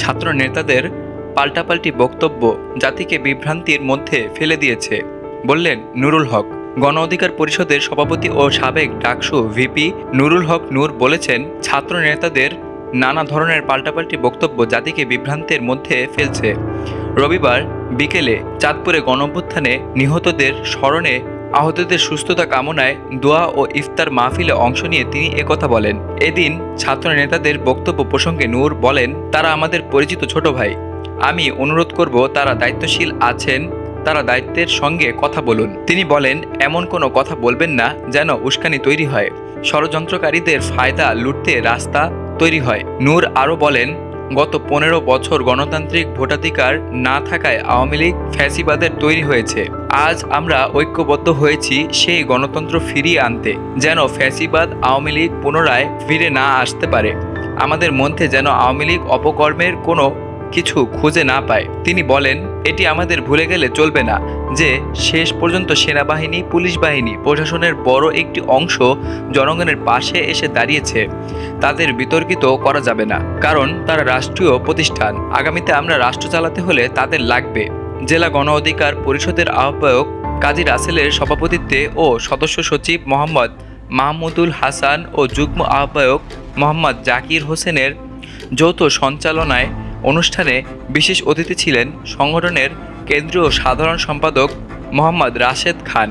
ছাত্র নেতাদের পাল্টাপাল্টি বক্তব্য জাতিকে বিভ্রান্তির মধ্যে ফেলে দিয়েছে, বললেন নুরুল হক। গণ অধিকার পরিষদের সভাপতি ও সাবেক ডাকসু ভিপি নুরুল হক নূর বলেছেন ছাত্র নেতাদের নানা ধরনের পাল্টাপাল্টি বক্তব্য জাতিকে বিভ্রান্তের মধ্যে ফেলছে। রবিবার বিকেলে চাঁদপুরে গণঅভ্যুত্থানে নিহতদের স্মরণে আহতদের সুস্থতা কামনায় দোয়া ও ইফতার মাহফিলে অংশ নিয়ে তিনি একথা বলেন। এদিন ছাত্র নেতাদের বক্তব্য প্রসঙ্গে নূর বলেন, তারা আমাদের পরিচিত ছোট ভাই। আমি অনুরোধ করব তারা দায়িত্বশীল আছেন, তারা দায়িত্বের সঙ্গে কথা বলুন। তিনি বলেন, এমন কোনো কথা বলবেন না যেন উস্কানি তৈরি হয়। ষড়যন্ত্রকারীদের ফায়দা লুটতে রাস্তা তৈরি হয়। নূর আরও বলেন গত পনেরো বছর গণতান্ত্রিক ভোটাধিকার না থাকায় আওয়ামী লীগ ফ্যাসিবাদের তৈরি হয়েছে। আজ আমরা ঐক্যবদ্ধ হয়েছি সেই গণতন্ত্র ফিরিয়ে আনতে, যেন ফ্যাসিবাদ আওয়ামী লীগ পুনরায় ফিরে না আসতে পারে। আমাদের মধ্যে যেন আওয়ামী লীগ অপকর্মের কোনো কিছু খুঁজে না পায়। তিনি বলেন, এটি আমাদের ভুলে গেলে চলবে না, যে শেষ পর্যন্ত সেনাবাহিনী, পুলিশ বাহিনী, প্রশাসনের বড় একটি অংশ জনগণের পাশে এসে দাঁড়িয়েছে। তাদের বিতর্কিত করা যাবে না, কারণ তারা রাষ্ট্রীয় প্রতিষ্ঠান। আগামীতে আমরা রাষ্ট্র চালাতে হলে তাদের লাগবে। জেলা গণ অধিকার পরিষদের আহ্বায়ক কাজী রাসেলের সভাপতিত্বে ও সদস্য সচিব মোহাম্মদ মাহমুদুল হাসান ও যুগ্ম আহ্বায়ক মোহাম্মদ জাকির হোসেনের যৌথ সঞ্চালনায় অনুষ্ঠানে বিশেষ অতিথি ছিলেন সংগঠনের কেন্দ্রীয় সাধারণ সম্পাদক মোহাম্মদ রাশেদ খান।